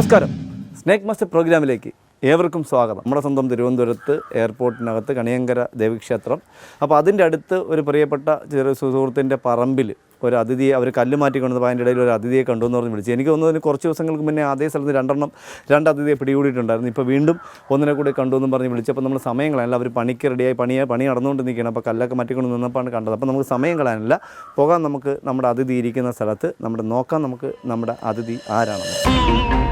നമസ്കാരം. Snake master പ്രോഗ്രാമിലേക്ക് ഏവർക്കും സ്വാഗതം. നമ്മുടെ സ്വന്തം തിരുവനന്തപുരത്ത് എയർപോർട്ടിനകത്ത് കണിയങ്കര ദേവീക്ഷേത്രം. അപ്പോൾ അതിന്റെ അടുത്ത് ഒരു പ്രിയപ്പെട്ട ചെറിയ സുഹൃത്തിന്റെ പറമ്പിൽ ഒരു അതിഥിയെ അവർ കല്ല് മാറ്റി കൊണ്ടുവന്നപ്പോൾ അതിന്റെ ഇടയിൽ ഒരു അതിഥിയെ കണ്ടു എന്ന് പറഞ്ഞ് വിളിച്ചു. എനിക്ക് തോന്നുന്നതിന് കുറച്ച് ദിവസങ്ങൾക്ക് മുന്നേ അതേ സ്ഥലത്ത് രണ്ടെണ്ണം രണ്ട് അതിഥിയെ പിടികൂടിയിട്ടുണ്ടായിരുന്നു. ഇപ്പോൾ വീണ്ടും ഒന്നിനെ കൂടി കണ്ടു എന്നും പറഞ്ഞ് വിളിച്ചപ്പോൾ നമ്മൾ സമയം കളയാനില്ല. അവർ പണിക്ക് റെഡിയായി പണിയെ പണി നടന്നുകൊണ്ട് നിൽക്കുകയാണ്. അപ്പോൾ കല്ലൊക്കെ മാറ്റിക്കൊണ്ട് നിന്നപ്പോഴാണ് കണ്ടത്. അപ്പോൾ നമുക്ക് സമയം കളയാനില്ല. പോകാൻ നമുക്ക് നമ്മുടെ അതിഥി ഇരിക്കുന്ന സ്ഥലത്ത്. നമ്മുടെ നോക്കാം നമുക്ക് നമ്മുടെ അതിഥി ആരാണെന്ന്.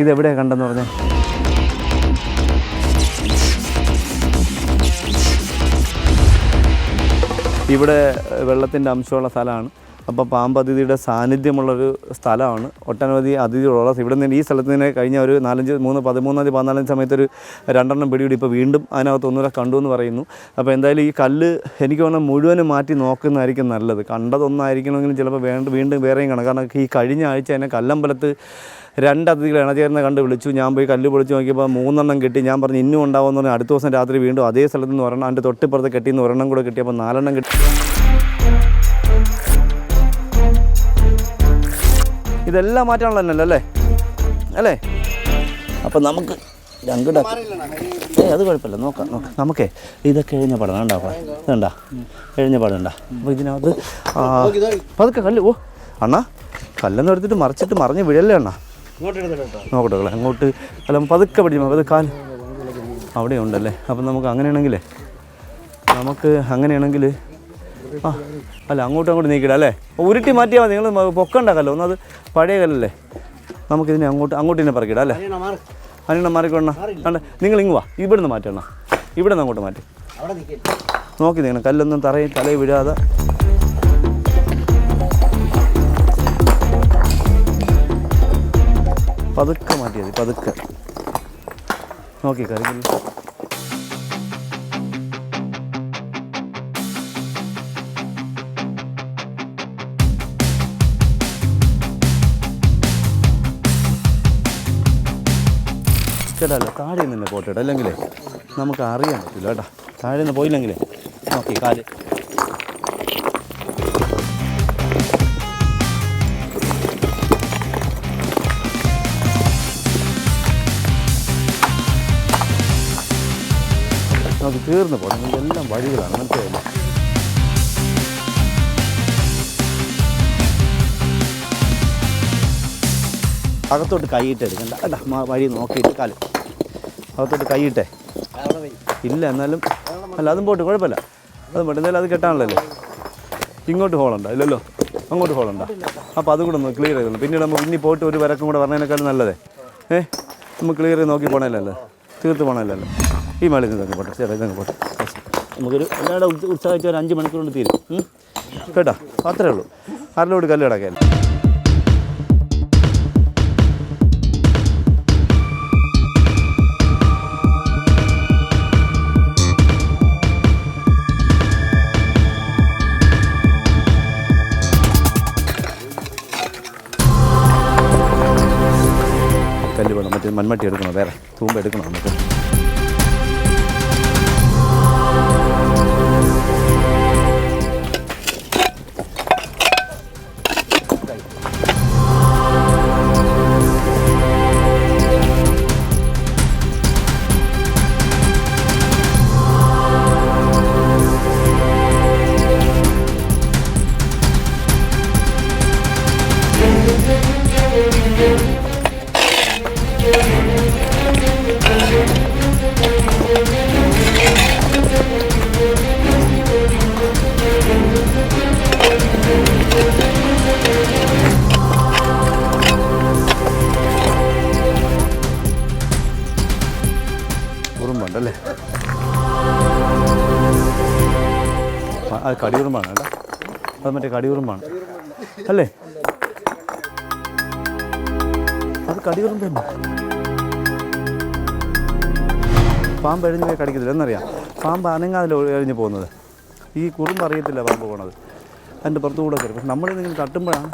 ഇതെവിടെയാണ് കണ്ടെന്ന് പറഞ്ഞേ? ഇവിടെ വെള്ളത്തിന്റെ അംശമുള്ള സ്ഥലമാണ്. അപ്പോൾ പാമ്പ് അതിഥിയുടെ സാന്നിധ്യമുള്ളൊരു സ്ഥലമാണ്. ഒട്ടനവധി അതിഥികളുള്ള ഇവിടെ നിന്ന് ഈ സ്ഥലത്ത് നിന്ന് കഴിഞ്ഞ ഒരു നാലഞ്ച് മൂന്ന് പതിമൂന്നാം തീയതി പതിനാലാം സമയത്തൊരു രണ്ടെണ്ണം പിടികൂടി ഇപ്പോൾ വീണ്ടും അതിനകത്ത് ഒന്നുകൂടെ കണ്ടു എന്ന് പറയുന്നു. അപ്പോൾ എന്തായാലും ഈ കല്ല് എനിക്ക് തോന്നുന്നു മുഴുവനും മാറ്റി നോക്കുന്നതായിരിക്കും നല്ലത്. കണ്ടതൊന്നായിരിക്കണമെങ്കിലും ചിലപ്പോൾ വേണ്ട വീണ്ടും വേറെയും കാണാം. കാരണം ഈ കഴിഞ്ഞ ആഴ്ച തന്നെ കല്ലമ്പലത്ത് രണ്ട് അതിഥികൾ ഇണചേർന്ന് കണ്ട് വിളിച്ചു. ഞാൻ പോയി കല്ല് പൊളിച്ച് നോക്കിയപ്പോൾ മൂന്നെണ്ണം കിട്ടി. ഞാൻ പറഞ്ഞു ഇന്നും ഉണ്ടാവുമെന്ന് പറഞ്ഞാൽ അടുത്ത ദിവസം രാത്രി വീണ്ടും അതേ സ്ഥലത്ത് നിന്ന് ഒരെണ്ണം അതിന്റെ തൊട്ടിപ്പുറത്ത് കെട്ടിയെന്ന് ഒരെണ്ണം കൂടെ കിട്ടിയപ്പോൾ നാലെണ്ണം കിട്ടി. ഇതെല്ലാം മാറ്റാനുള്ള തന്നെ അല്ലേ? അല്ലേ? അപ്പം നമുക്ക് രണ്ടിട ഏ അത് കുഴപ്പമില്ല. നോക്കാം നോക്കാം. നമുക്കേ ഇതൊക്കെ എഴുന്ന പടം ഉണ്ടാ ഇതുണ്ടാ എഴുന്ന പടം ഉണ്ടാ അപ്പോൾ ഇതിനകത്ത് പതുക്കെ കല്ല് ഓ അണ്ണാ കല്ലെന്ന് എടുത്തിട്ട് മറിച്ചിട്ട് മറിഞ്ഞ് വിഴല്ലേ അണ്ണാ? നോക്കട്ടെ അങ്ങോട്ട് അല്ല പതുക്കെ പഠിച്ചു അത് കാൽ അവിടെ ഉണ്ടല്ലേ? അപ്പം നമുക്ക് അങ്ങനെയാണെങ്കിലേ നമുക്ക് അങ്ങനെയാണെങ്കിൽ ആ അല്ല അങ്ങോട്ടും അങ്ങോട്ട് നീക്കിടാം അല്ലേ? ഉരുട്ടി മാറ്റിയാൽ മതി. നിങ്ങൾ പൊക്കണ്ടാക്കല്ലോ. ഒന്നത് പഴയ കല്ലല്ലേ? നമുക്കിതിനെ അങ്ങോട്ട് അങ്ങോട്ട് തന്നെ പറക്കിടാം അല്ലേ? അനിയണ്ണ മാറിക്കൊണ്ണ നിങ്ങൾ ഇങ്ങ് വാ. ഇവിടുന്ന് മാറ്റണ. ഇവിടെ നിന്ന് അങ്ങോട്ട് മാറ്റി. നോക്കി. നിങ്ങൾ കല്ലൊന്നും തറയും തലയിൽ വീഴാതെ പതുക്കെ മാറ്റിയത് പതുക്കെ. നോക്കി കറിയില്ല ചേട്ടാ താഴെ നിന്ന് പോട്ടെ അല്ലെങ്കിൽ നമുക്ക് അറിയാൻ പറ്റില്ല കേട്ടോ. താഴെ നിന്ന് പോയില്ലെങ്കിലേ നോക്കി കാൽ. തീർന്നു പോകണം ഇതെല്ലാം വഴികളാണ്. മനസ്സിലായില്ല അകത്തോട്ട് കൈയിട്ട് എടുക്കണ്ട. മ- വഴി നോക്കിയിട്ട് കാൽ. അകത്തോട്ട് കൈയിട്ടേ. ഇല്ല എന്നാലും അല്ല അതും പോട്ട് കുഴപ്പമില്ല. അതും പോട്ടെ എന്തായാലും അത് കെട്ടാണല്ലോ ഇങ്ങോട്ട് ഹോളുണ്ടോ ഇല്ലല്ലോ. അങ്ങോട്ട് ഹോളുണ്ടോ അപ്പോൾ അതും കൂടെ ഒന്ന് ക്ലിയർ ചെയ്തോളൂ. പിന്നീട് നമുക്ക് ഇനി പോയിട്ട് ഒരു വരക്കും കൂടെ പറഞ്ഞതിനേക്കാളും നല്ലതേ. ഏ? നമുക്ക് ക്ലിയർ ചെയ്ത് നോക്കി പോണല്ലോ തീർത്ത് പോകണമല്ലോ ഈ മേളിൽ നിന്ന് തന്നെ പോട്ടെ ചേട്ടാ ഇതങ്ങ് പോട്ടെ. നമുക്കൊരു എല്ലാവരുടെ ഉത്സാഹിച്ച ഒരു അഞ്ച് മണിക്കൂർ തീരും. കേട്ടോ? അത്രേ ഉള്ളൂ. ആരിലോട് കല്ല് കിടക്കാൻ കല്ല് വേണം മറ്റേ മൺമട്ടി എടുക്കണം വേറെ കടിയുറുമ്പാണ് കേട്ടോ അത് മറ്റേ കടിയുറുമ്പാണ്. അല്ലേ? അത് കടിയുറുമ്പ് പാമ്പ് എഴിഞ്ഞ് പോയി കടിക്കത്തില്ല. എന്നറിയാം. പാമ്പ് അനങ്ങാതിൽ എഴിഞ്ഞ് പോകുന്നത്. ഈ കുറുമ്പ് അറിയത്തില്ല പാമ്പ് പോണത്. അതിന്റെ പുറത്തു കൂടെ കയറി. പക്ഷെ നമ്മൾ നിങ്ങൾ തട്ടുമ്പോഴാണ്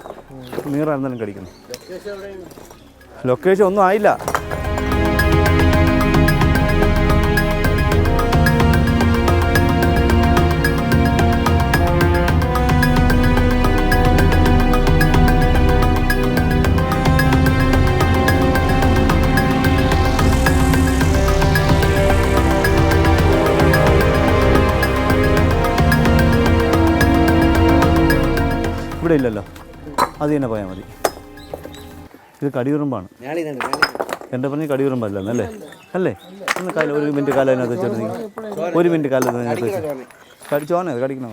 നീറായിരുന്നാലും കടിക്കുന്നത്. ലൊക്കേഷൻ ഒന്നും ആയില്ല. ഇവിടെ ഇല്ലല്ലോ. അത് തന്നെ പോയാൽ മതി. ഇത് കടിയുറുമ്പാണ്. എന്റെ പറഞ്ഞ് കടിയുറുമ്പല്ല അല്ലേ? അല്ലേ? ഒന്ന് കാലം ഒരു മിനിറ്റ് കാലം അതിനകത്ത് വെച്ചിട്ട് ഒരു മിനിറ്റ് കാലം അതിനകത്ത് കടിച്ചോനെ അത് കടിക്കണോ?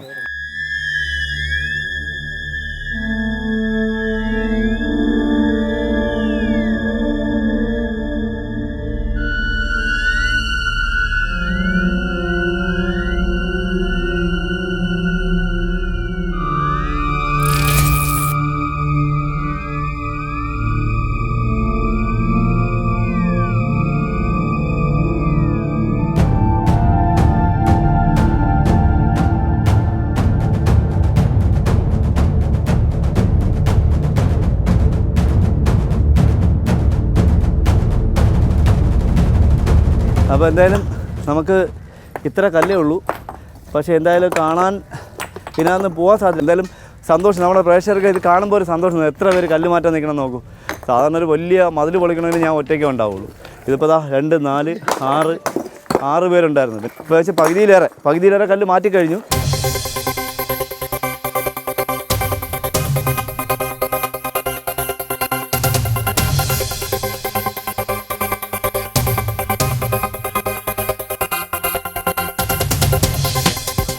അപ്പോൾ എന്തായാലും നമുക്ക് ഇത്ര കല്ലേ ഉള്ളൂ. പക്ഷേ എന്തായാലും കാണാൻ ഇതിനകത്ത് പോകാൻ സാധ്യത എന്തായാലും സന്തോഷം. നമ്മുടെ പ്രേക്ഷകർക്ക് ഇത് കാണുമ്പോൾ ഒരു സന്തോഷം. എത്ര പേര് കല്ല് മാറ്റാൻ നിൽക്കണം നോക്കൂ. സാധാരണ ഒരു വലിയ മതിൽ പൊളിക്കണമെങ്കിൽ ഞാൻ ഒറ്റയ്ക്ക് ഉണ്ടാവുള്ളൂ. ഇതിപ്പോൾ ദാ രണ്ട് നാല് ആറ് ആറ് പേരുണ്ടായിരുന്നു. പക്ഷേ പകുതിയിലേറെ പകുതിയിലേറെ കല്ല് മാറ്റിക്കഴിഞ്ഞു.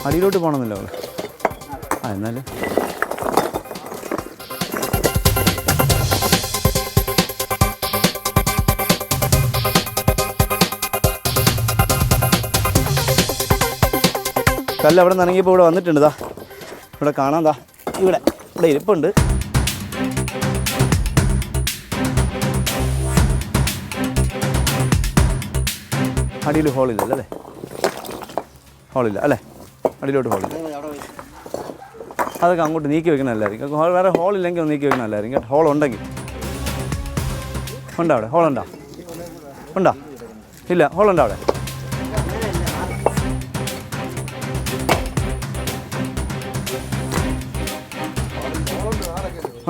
അടിയിലോട്ട് പോകണമെന്നല്ലോ ആ എന്നാലും. കല്ല് അവിടെ നിന്ന് ഇറങ്ങിയപ്പോൾ ഇവിടെ വന്നിട്ടുണ്ട് ദാ. ഇവിടെ കാണാം ദാ. ഇവിടെ ഇവിടെ ഇരിപ്പുണ്ട്. അടിയിൽ ഹോളില്ല അല്ലേ? ഹോളില്ല അല്ലേ? അടിയിലോട്ട് ഹോളില്ല അതൊക്കെ അങ്ങോട്ട് നീക്കി വെക്കണമല്ലായിരിക്കും ഹോൾ വേറെ ഹോളില്ലെങ്കിൽ ഒന്ന് നീക്കി വെക്കണമല്ലായിരിക്കും കേട്ടോ. ഹോൾ ഉണ്ടെങ്കിൽ. ഉണ്ടോ അവിടെ? ഹോൾ ഉണ്ടോ? ഇല്ല ഹോളുണ്ടോ അവിടെ?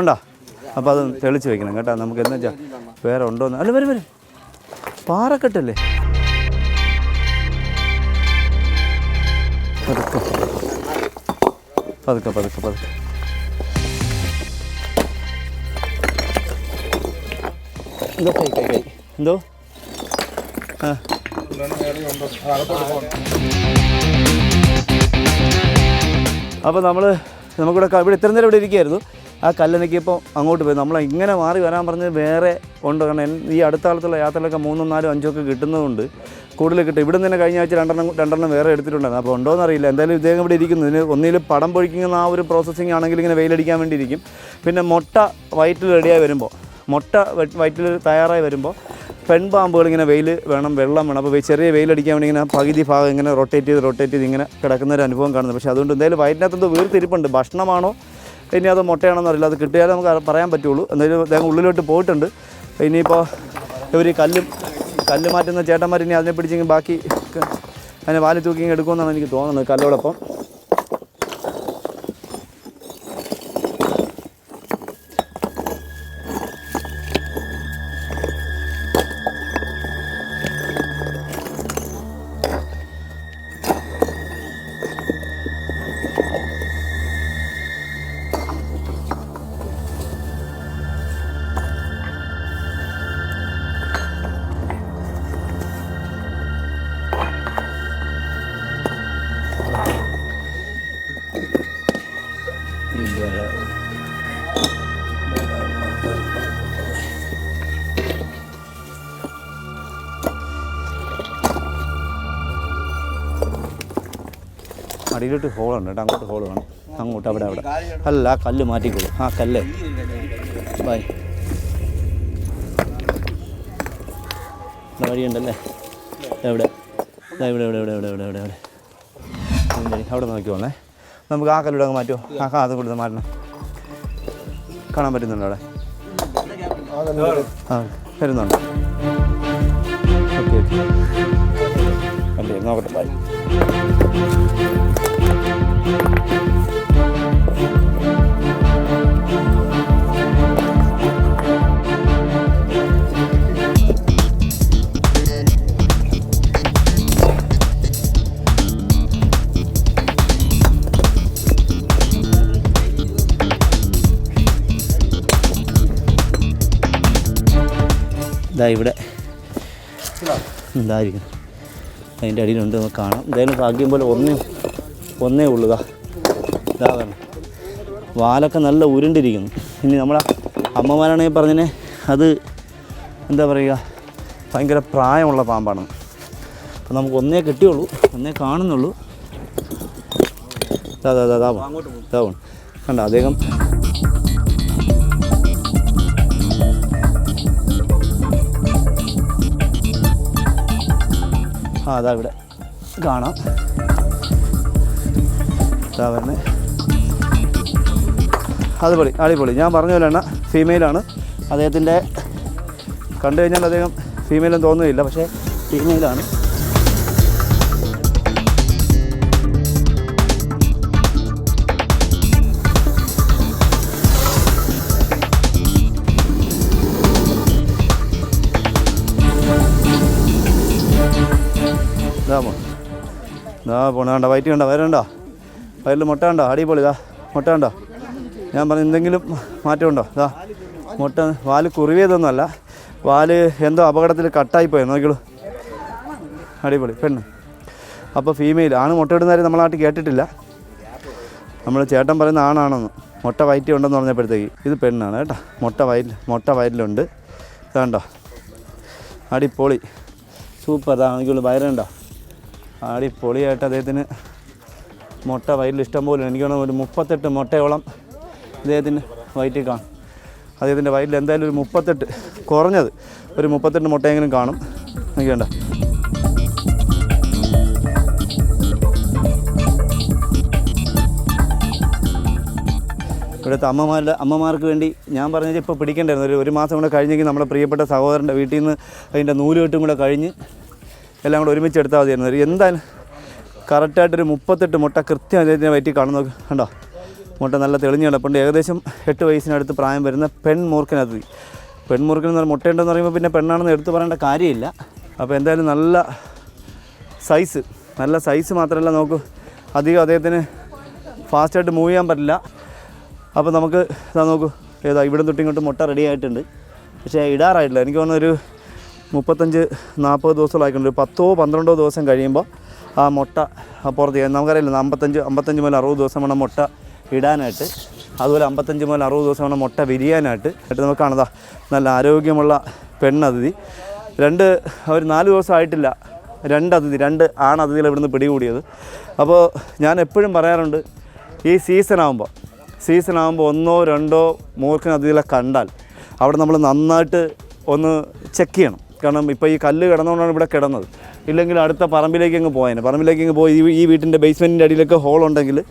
ഉണ്ടോ? അപ്പോൾ അത് തെളിച്ച് വെക്കണം കേട്ടോ. നമുക്ക് എന്താ വെച്ചാൽ വേറെ ഉണ്ടോന്ന്. അല്ല വരും വരും. പാറക്കെട്ടല്ലേ? പതുക്കെ പതുക്കെ പതുക്കെ എന്തോ കൈ കൈ കൈ. എന്തോ? ആ. അപ്പോൾ നമ്മൾ നമുക്കിവിടെ ഇവിടെ ഇത്ര നേരം ഇവിടെ ഇരിക്കുകയായിരുന്നു. ആ കല്ലെനിക്കിപ്പോൾ അങ്ങോട്ട് പോയി. നമ്മൾ ഇങ്ങനെ മാറി വരാൻ പറഞ്ഞ് വേറെ ഉണ്ട്. കാരണം ഈ അടുത്ത കാലത്തുള്ള യാത്രകളൊക്കെ മൂന്നും നാലും അഞ്ചും ഒക്കെ കിട്ടുന്നതുകൊണ്ട് കൂടുതൽ കിട്ടും. ഇവിടെ നിന്ന് കഴിഞ്ഞ ആഴ്ച രണ്ടെണ്ണം രണ്ടെണ്ണം വേറെ എടുത്തിട്ടുണ്ടായിരുന്നു. അപ്പോൾ ഉണ്ടോ എന്നറിയില്ല എന്തായാലും ഇദ്ദേഹം ഇവിടെ ഇരിക്കുന്നു. ഇതിന് ഒന്നിൽ പടം പൊഴിക്കുന്ന ആ ഒരു പ്രോസസ്സിംഗ് ആണെങ്കിൽ ഇങ്ങനെ വെയിലടിക്കാൻ വേണ്ടി ഇരിക്കും പിന്നെ മുട്ട വയറ്റിൽ റെഡിയായി വരുമ്പോൾ മുട്ട വയറ്റിൽ തയ്യാറായി വരുമ്പോൾ പെൺപാമ്പുകൾ ഇങ്ങനെ വെയിൽ വേണം വെള്ളം വേണം. അപ്പോൾ ചെറിയ വെയിലടിക്കാൻ വേണ്ടി ഇങ്ങനെ പകുതി ഭാഗം ഇങ്ങനെ റൊട്ടേറ്റ് ചെയ്ത് റൊട്ടേറ്റ് ചെയ്ത് ഇങ്ങനെ കിടക്കുന്ന ഒരു അനുഭവം കാണുന്നത് പക്ഷേ അതുകൊണ്ട് എന്തായാലും വയറ്റിനകത്ത് വീർത്തിരിപ്പുണ്ട് ഭക്ഷണമാണോ? ഇനി അത് മുട്ടയാണെന്ന് അറിയില്ല. അത് കിട്ടിയാലേ നമുക്ക് പറയാൻ പറ്റുള്ളൂ. എന്തായാലും അദ്ദേഹം ഉള്ളിലോട്ട് പോയിട്ടുണ്ട്. ഇനിയിപ്പോൾ ഇവർ കല്ലും കല്ല് മാറ്റുന്ന ചേട്ടന്മാർ ഇനി അതിനെ പിടിച്ചെങ്കിൽ ബാക്കി അതിനെ വാലി തൂക്കി എടുക്കുമെന്നാണ് എനിക്ക് തോന്നുന്നത് കല്ലോടൊപ്പം. സൈഡിലോട്ട് ഹോളുണ്ട് കേട്ടോ. അങ്ങോട്ട് ഹോൾ വേണം. അങ്ങോട്ട് അവിടെ അവിടെ. അല്ല ആ കല്ല് മാറ്റിക്കോളൂ. ആ കല്ലേ. ബൈ വഴിയുണ്ടല്ലേ? എവിടെ? ഇവിടെ ഇവിടെ ഇവിടെ ഇവിടെ ഇവിടെ ഇവിടെ. ഇവിടെ അവിടെ നോക്കിക്കോളേ നമുക്ക് ആ കല്ലൂടെ അങ്ങ് മാറ്റോ ആ അത് കൊടുത്ത് മാറ്റണം. കാണാൻ പറ്റുന്നുണ്ടോ അവിടെ? ആ വരുന്നുണ്ട്. Okay okay. നോക്കട്ടെ ബൈ ഇവിടെ. എന്തായിരിക്കും അതിന്റെ അടിയിലുണ്ട് നമുക്ക് കാണാം. എന്തായാലും ഭാഗ്യം പോലെ ഒന്നേ ഒന്നേ ഉള്ളൂ ഇതാ വാലൊക്കെ നല്ല ഉരുണ്ടിരിക്കുന്നു. ഇനി നമ്മളെ അമ്മമാരാണെങ്കിൽ പറഞ്ഞതിനെ അത് എന്താ പറയുക ഭയങ്കര പ്രായമുള്ള പാമ്പാണ്. അപ്പം നമുക്ക് ഒന്നേ കിട്ടിയുള്ളൂ ഒന്നേ കാണുന്നുള്ളൂ. അതെ അതെ അതാവും ഇതാ കണ്ട അദ്ദേഹം ആ അതാ ഇവിടെ. കാണാം. ഇതാ വരണേ അതുപൊളി അടിപൊളി. ഞാൻ പറഞ്ഞ പോലെയാണ് ഫീമെയിലാണ് അദ്ദേഹത്തിന്റെ കണ്ടു കഴിഞ്ഞാൽ അദ്ദേഹം ഫീമെയിലും തോന്നുകയില്ല പക്ഷേ ഫീമെയിലാണ് ഇതാ പോ. ഇതാ പോണ വേണ്ട വയറ്റ് കണ്ട വരണ്ടോ? വയറിൽ മുട്ട കണ്ടോ? അടിപൊളി ഇതാ. മുട്ട കണ്ടോ? ഞാൻ പറഞ്ഞു എന്തെങ്കിലും മാറ്റമുണ്ടോ? ഇതാ മുട്ട വാൽ കുറിവിയതൊന്നുമല്ല വാൽ എന്തോ അപകടത്തിൽ കട്ടായി പോയി നോക്കിയോളൂ അടിപൊളി. പെണ്ണ്. അപ്പോൾ ഫീമെയിൽ ആണ് മുട്ട ഇടുന്നവരെ നമ്മളെ കേട്ടിട്ടില്ല. നമ്മൾ ചേട്ടൻ പറയുന്ന ആണാണെന്ന്. മുട്ട വയറ്റി ഉണ്ടെന്ന് പറഞ്ഞപ്പോഴത്തേക്ക് ഇത് പെണ്ണാണ് കേട്ടോ. മുട്ട വയറ്റിൽ മുട്ട വയറ്റിലുണ്ട്. ഇതാണ്ടോ അടിപൊളി. സൂപ്പർ. ഇതാ എനിക്കുള്ള വയറുണ്ടോ അടിപൊളിയായിട്ട് അദ്ദേഹത്തിന് മുട്ട വയറ്റിൽ ഇഷ്ടം പോലെ എനിക്ക് വേണം ഒരു മുപ്പത്തെട്ട് മുട്ടയോളം അദ്ദേഹത്തിന് വയറ്റിൽ കാണും. അദ്ദേഹത്തിന്റെ വയറ്റിൽ എന്തായാലും ഒരു മുപ്പത്തെട്ട് കുറഞ്ഞത് ഒരു മുപ്പത്തെട്ട് മുട്ടയെങ്കിലും കാണും. എനിക്ക് ഇവിടുത്തെ അമ്മമാരുടെ അമ്മമാർക്ക് വേണ്ടി ഞാൻ പറഞ്ഞത് ഇപ്പോൾ പിടിക്കേണ്ടായിരുന്നു. ഒരു ഒരു മാസം കൂടെ കഴിഞ്ഞെങ്കിൽ നമ്മുടെ പ്രിയപ്പെട്ട സഹോദരന്റെ വീട്ടിൽ നിന്ന് അതിന്റെ നൂലുകെട്ടും കൂടെ കഴിഞ്ഞ് എല്ലാം കൂടെ ഒരുമിച്ച് എടുത്താൽ മതിയായിരുന്നു. എന്തായാലും കറക്റ്റായിട്ടൊരു മുപ്പത്തെട്ട് മുട്ട കൃത്യം അദ്ദേഹത്തിനെ പറ്റി കാണുന്നു കണ്ടോ? മുട്ട നല്ല തെളിഞ്ഞ് കിടപ്പുണ്ട്. ഏകദേശം എട്ട് വയസ്സിനടുത്ത് പ്രായം വരുന്ന പെൺ മൂർക്കനതി പെൺ പറഞ്ഞാൽ മുട്ടയുണ്ടെന്ന് പറയുമ്പോൾ പിന്നെ പെണ്ണാണെന്ന് എടുത്തു പറയേണ്ട കാര്യമില്ല. അപ്പോൾ എന്തായാലും നല്ല സൈസ് നല്ല സൈസ് മാത്രമല്ല നമുക്ക് അധികം അദ്ദേഹത്തിന് ഫാസ്റ്റായിട്ട് മൂവ് ചെയ്യാൻ പറ്റില്ല. അപ്പോൾ നമുക്ക് ഇതാ നോക്കൂ. ഏതാ ഇവിടെ തൊട്ട് ഇങ്ങോട്ട് മുട്ട റെഡി ആയിട്ടുണ്ട്. പക്ഷേ ഇടാറായിട്ടില്ല. എനിക്ക് തോന്നുന്നു ഒരു മുപ്പത്തഞ്ച് നാൽപ്പത് ദിവസമായിട്ടുണ്ട് ഒരു പത്തോ പന്ത്രണ്ടോ ദിവസം കഴിയുമ്പോൾ ആ മുട്ട അപ്പുറത്ത്. നമുക്കറിയില്ല അമ്പത്തഞ്ച് അമ്പത്തഞ്ച് മുതൽ അറുപത് ദിവസം വേണം മുട്ട ഇടാനായിട്ട്. അതുപോലെ അമ്പത്തഞ്ച് മുതൽ അറുപത് ദിവസം വേണം മുട്ട വിരിയാനായിട്ട്. എന്നിട്ട് നമുക്ക് കാണതാ നല്ല ആരോഗ്യമുള്ള പെണ്ണതിഥി. രണ്ട് ഒരു നാല് ദിവസം ആയിട്ടില്ല. രണ്ട് അതിഥി രണ്ട് ആണതിഥികൾ ഇവിടുന്ന് പിടികൂടിയത്. അപ്പോൾ ഞാൻ എപ്പോഴും പറയാറുണ്ട് ഈ സീസൺ ആകുമ്പോൾ സീസൺ ആകുമ്പോൾ ഒന്നോ രണ്ടോ മൂർഖൻ അതിഥികളെ കണ്ടാൽ അവിടെ നമ്മൾ നന്നായിട്ട് ഒന്ന് ചെക്ക് ചെയ്യണം. കാരണം ഇപ്പോൾ ഈ കല്ല് കിടന്നുകൊണ്ടാണ് ഇവിടെ കിടന്നത്. ഇല്ലെങ്കിൽ അടുത്ത പറമ്പിലേക്ക് അങ്ങ് പോയേനെ. പറമ്പിലേക്ക് അങ്ങ് പോയി ഈ- വീട്ടിന്റെ ബേസ്മെന്റിന്റെ അടിയിലൊക്കെ ഹോൾ ഉണ്ടെങ്കിൽ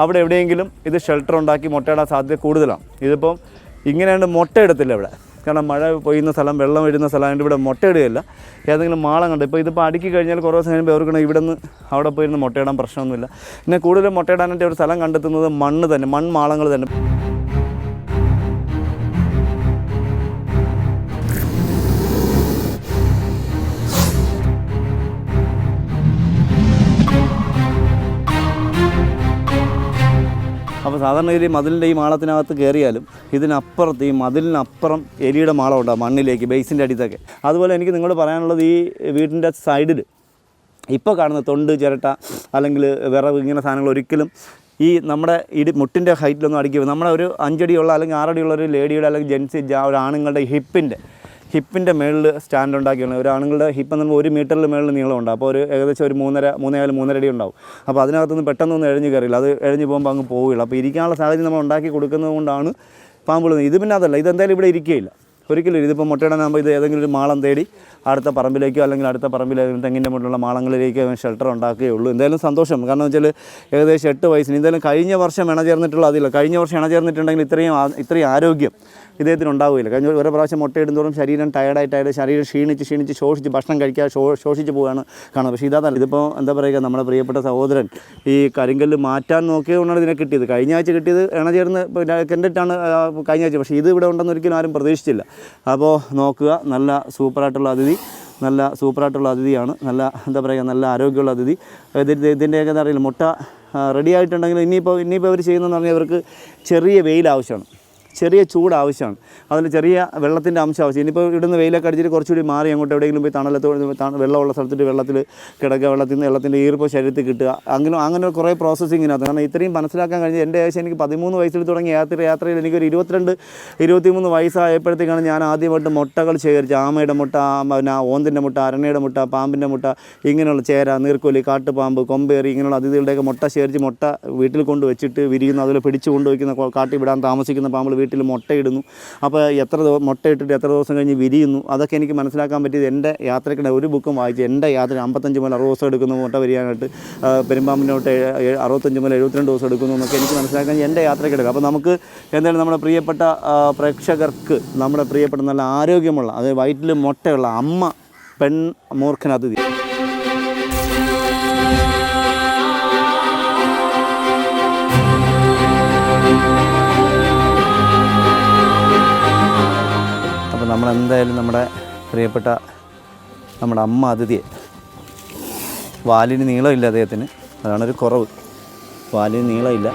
അവിടെ എവിടെയെങ്കിലും ഇത് ഷെൽട്ടർ ഉണ്ടാക്കി മുട്ടയിടാൻ സാധ്യത കൂടുതലാണ്. ഇതിപ്പം ഇങ്ങനെയാണ് മുട്ട എടുത്തില്ല ഇവിടെ. കാരണം മഴ പെയ്യുന്ന സ്ഥലം വെള്ളം വീഴുന്ന സ്ഥലമായതുകൊണ്ട് ഇവിടെ മുട്ട മുട്ടയിടുകയില്ല ഏതെങ്കിലും മാളം കണ്ട് ഇപ്പോൾ ഇതിപ്പോൾ അടുക്കി കഴിഞ്ഞാൽ കുറേ ദിവസം കഴിയുമ്പോൾ അവർക്കാണെങ്കിൽ ഇവിടെ നിന്ന് അവിടെ പോയിരുന്ന് മുട്ടയിടാൻ പ്രശ്നമൊന്നുമില്ല. പിന്നെ കൂടുതലും മുട്ടയിടാനായിട്ട് ഒരു സ്ഥലം കണ്ടെത്തുന്നത് മണ്ണ് തന്നെ മൺമാളങ്ങൾ തന്നെ. അപ്പോൾ സാധാരണ ഈ മതിലിന്റെ ഈ മാളത്തിനകത്ത് കയറിയാലും ഇതിനപ്പുറത്ത് ഈ മതിലിനപ്പുറം എലിയുടെ മാളം ഉണ്ടാകും മണ്ണിലേക്ക് ബേസിന്റെ അടിത്തൊക്കെ അതുപോലെ എനിക്ക് നിങ്ങളോട് പറയാനുള്ളത് ഈ വീടിന്റെ സൈഡിൽ ഇപ്പോൾ കാണുന്ന തൊണ്ട് ചിരട്ട അല്ലെങ്കിൽ വിറവ് ഇങ്ങനെ സാധനങ്ങൾ ഒരിക്കലും ഈ നമ്മുടെ ഇടി മുട്ടിന്റെ ഹൈറ്റിലൊന്നും അടിക്കുക നമ്മുടെ ഒരു അഞ്ചടിയുള്ള അല്ലെങ്കിൽ ആറടിയുള്ള ഒരു ലേഡിയുടെ അല്ലെങ്കിൽ ജെൻസി ഒരു ആണുങ്ങളുടെ ഹിപ്പിന്റെ ഹിപ്പിന്റെ മേളിൽ സ്റ്റാൻഡ് ഉണ്ടാക്കിയാണ് ഒരു ആണുങ്ങളുടെ ഹിപ്പ് എന്ന് ഒരു മീറ്ററിൽ മേളിൽ നീളമുണ്ട് അപ്പോൾ ഒരു ഏകദേശം ഒരു മൂന്നര മൂന്നേകാൽ മൂന്നര അടി ഉണ്ടാവും. അപ്പോൾ അതിനകത്തുനിന്ന് പെട്ടെന്നൊന്നും എഴഞ്ഞ് കയറില്ല. അത് എഴഞ്ഞ് പോകുമ്പോൾ അങ്ങ് പോവുകയുള്ളൂ അപ്പോൾ ഇരിക്കാനുള്ള സാഹചര്യം നമ്മൾ ഉണ്ടാക്കി കൊടുക്കുന്നതുകൊണ്ടാണ് കൊണ്ടാണ് പാമ്പുകൾ ഇത് പിന്നെ അതല്ല ഇതെന്തായാലും ഇവിടെ ഇരിക്കുകയില്ല. ഒരിക്കലും. ഇതിപ്പോൾ മുട്ടയിടാനാകുമ്പോൾ ഇത് ഏതെങ്കിലും ഒരു മാളം തേടി അടുത്ത പറമ്പിലേക്കോ അല്ലെങ്കിൽ അടുത്ത പറമ്പിലെ തെങ്ങിന്റെ മുകളിലുള്ള മാളങ്ങളിലേക്കോ ഷെൽട്ടർ ഉണ്ടാക്കുകയുള്ളൂ എന്തായാലും സന്തോഷം. കാരണം വെച്ചാൽ ഏകദേശം എട്ട് വയസ്സിന് എന്തായാലും കഴിഞ്ഞ വർഷം ഇണ ചേർന്നിട്ടുള്ള അതില്ല. കഴിഞ്ഞ വർഷം ഇണ ചേർന്നിട്ടുണ്ടെങ്കിൽ ഇത്രയും ഇത്രയും ആരോഗ്യം ഇദ്ദേഹത്തിന് ഉണ്ടാവുകയില്ല കഴിഞ്ഞ ഒരു പ്രാവശ്യം മുട്ടയിടുന്നതോറും ശരീരം ടയർഡായിട്ടായിട്ട് ശരീരം ക്ഷീണിച്ച് ക്ഷീണിച്ച് ശോഷിച്ച് ഭക്ഷണം കഴിക്കാതെ ശോ ശോഷിച്ച് പോവുകയാണ് കാണുന്നത്. പക്ഷേ ഇതാണ് ഇതിപ്പോൾ എന്താ പറയുക നമ്മുടെ പ്രിയപ്പെട്ട സഹോദരൻ ഈ കരിങ്കല്ല് മാറ്റാൻ നോക്കിയതുകൊണ്ടാണ് ഇതിനെ കിട്ടിയത്. കഴിഞ്ഞ ആഴ്ച കിട്ടിയത് എണ ചേർന്ന് കണ്ടിട്ടാണ് കഴിഞ്ഞ ആഴ്ച. പക്ഷേ ഇത് ഇവിടെ ഉണ്ടെന്ന് ഒരിക്കലും ആരും പ്രതീക്ഷിച്ചില്ല. അപ്പോൾ നോക്കുക നല്ല സൂപ്പറായിട്ടുള്ള അതിഥി നല്ല സൂപ്പറായിട്ടുള്ള അതിഥിയാണ് നല്ല എന്താ പറയുക നല്ല ആരോഗ്യമുള്ള അതിഥി. ഇതിന്റെ ഇതിന്റെയൊക്കെ എന്താ അറിയില്ല മുട്ട റെഡി ആയിട്ടുണ്ടെങ്കിൽ ഇനിയിപ്പോൾ ഇനിയിപ്പോൾ അവർ ചെയ്യുന്നതെന്ന് പറഞ്ഞാൽ അവർക്ക് ചെറിയ വെയിൽ ആവശ്യമാണ്. ചെറിയ ചൂട് ആവശ്യമാണ്. അതിൽ ചെറിയ വെള്ളത്തിന്റെ അംശം ആവശ്യം. ഇനിയിപ്പോൾ ഇടുന്ന വെയിലൊക്കെ അടിച്ചിട്ട് കുറച്ചുകൂടി മാറി അങ്ങോട്ട് എവിടെയെങ്കിലും പോയി തണലത്ത് തണ- വെള്ളമുള്ള സ്ഥലത്തിട്ട് വെള്ളത്തിൽ കിടക്കുക വെള്ളത്തിൽ നിന്ന് വെള്ളത്തിന്റെ ഈർപ്പം ശരീരത്തിൽ കിട്ടുക. അങ്ങനെ അങ്ങനെ കുറേ പ്രോസസ്സിങ്ങിനകത്ത് കാരണം ഇത്രയും മനസ്സിലാക്കാൻ കഴിഞ്ഞ് എന്റെ ഏകദേശം എനിക്ക് പതിമൂന്ന് വയസ്സിൽ തുടങ്ങിയ യാത്ര യാത്രയിൽ എനിക്കൊരു ഇരുപത്തിരണ്ട് ഇരുപത്തിമൂന്ന് വയസ്സായപ്പോഴത്തേക്കാണ് ഞാൻ ആദ്യമായിട്ട് മുട്ടകൾ ശേഖരിച്ച് ആമയുടെ മുട്ട പിന്നെ ഓന്തിന്റെ മുട്ട അരണയുടെ മുട്ട പാമ്പിന്റെ മുട്ട ഇങ്ങനെയുള്ള ചേര നീർക്കൊലി കാട്ടുപാമ്പ് കൊമ്പേറി ഇങ്ങനെയുള്ള അതിഥികളുടെയൊക്കെ മുട്ട ശേഖരിച്ച് മുട്ട വീട്ടിൽ കൊണ്ട് വെച്ചിട്ട് വിരിയുന്നു. അതിൽ പിടിച്ചു കൊണ്ടുവയ്ക്കുന്ന കാട്ടിവിടാൻ വിടാൻ താമസിക്കുന്ന പാമ്പ് വീട്ടിൽ മുട്ടയിടുന്നു അപ്പോൾ എത്ര ദിവസം മുട്ട ഇട്ടിട്ട് എത്ര ദിവസം കഴിഞ്ഞ് വിരിയുന്നു? അതൊക്കെ എനിക്ക് മനസ്സിലാക്കാൻ പറ്റിയത് എന്റെ യാത്രക്കിടെ ഒരു ബുക്കും വായിച്ച് എന്റെ യാത്ര അമ്പത്തഞ്ച് മുതൽ അറുപത് ദിവസം എടുക്കുന്നു മുട്ട വിരിയാനായിട്ട് പെരുമ്പാമ്പിനോട്ട് അറുപത്തഞ്ച് മുതൽ എഴുപത്തിരണ്ട് ദിവസം എടുക്കുന്നു എന്നൊക്കെ എനിക്ക് മനസ്സിലാക്കാൻ എന്റെ യാത്രക്കിടെ അപ്പോൾ നമുക്ക് എന്തായാലും നമ്മുടെ പ്രിയപ്പെട്ട പ്രേക്ഷകർക്ക് നമ്മുടെ പ്രിയപ്പെട്ട നല്ല ആരോഗ്യമുള്ള അതായത് വയറ്റിൽ മുട്ടയുള്ള അമ്മ പെൺ മൂർഖൻ എന്തായാലും നമ്മുടെ പ്രിയപ്പെട്ട നമ്മുടെ അമ്മ അതിഥിയെ വാലിന് നീളമില്ല അദ്ദേഹത്തിന്. അതാണൊരു കുറവ്. വാലിന് നീളമില്ല.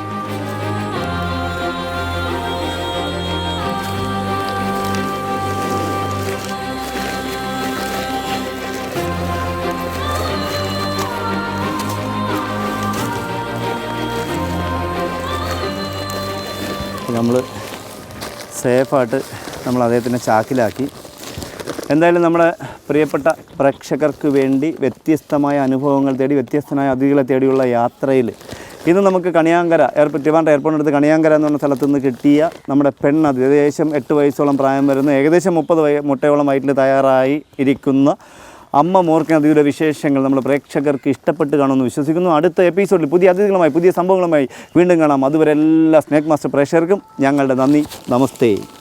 നമ്മൾ സേഫായിട്ട് നമ്മൾ അദ്ദേഹത്തിനെ ചാക്കിലാക്കി. എന്തായാലും നമ്മുടെ പ്രിയപ്പെട്ട പ്രേക്ഷകർക്ക് വേണ്ടി വ്യത്യസ്തമായ അനുഭവങ്ങൾ തേടി വ്യത്യസ്തമായ അതിഥികളെ തേടിയുള്ള യാത്രയിൽ ഇന്ന് നമുക്ക് കണിയാങ്കര എയർപോർട്ട് ട്രിവാൻഡ്രം എയർപോർട്ടിനടുത്ത് കണിയാങ്കര എന്ന് പറഞ്ഞ സ്ഥലത്ത് നിന്ന് കിട്ടിയ നമ്മുടെ പെണ്ണത് ഏകദേശം എട്ട് വയസ്സോളം പ്രായം വരുന്ന. ഏകദേശം മുപ്പത് വയ മുട്ടയോളം വയറ്റിൽ തയ്യാറായി ഇരിക്കുന്ന അമ്മ മോർക്കൻ അതിഥിയുടെ വിശേഷങ്ങൾ നമ്മൾ പ്രേക്ഷകർക്ക് ഇഷ്ടപ്പെട്ട് കാണുമെന്ന് വിശ്വസിക്കുന്നു. അടുത്ത എപ്പിസോഡിൽ പുതിയ അതിഥികളുമായി പുതിയ സംഭവങ്ങളുമായി വീണ്ടും കാണാം. അതുവരെ എല്ലാ സ്നേക് മാസ്റ്റർ പ്രേക്ഷകർക്കും ഞങ്ങളുടെ നന്ദി. നമസ്തേ.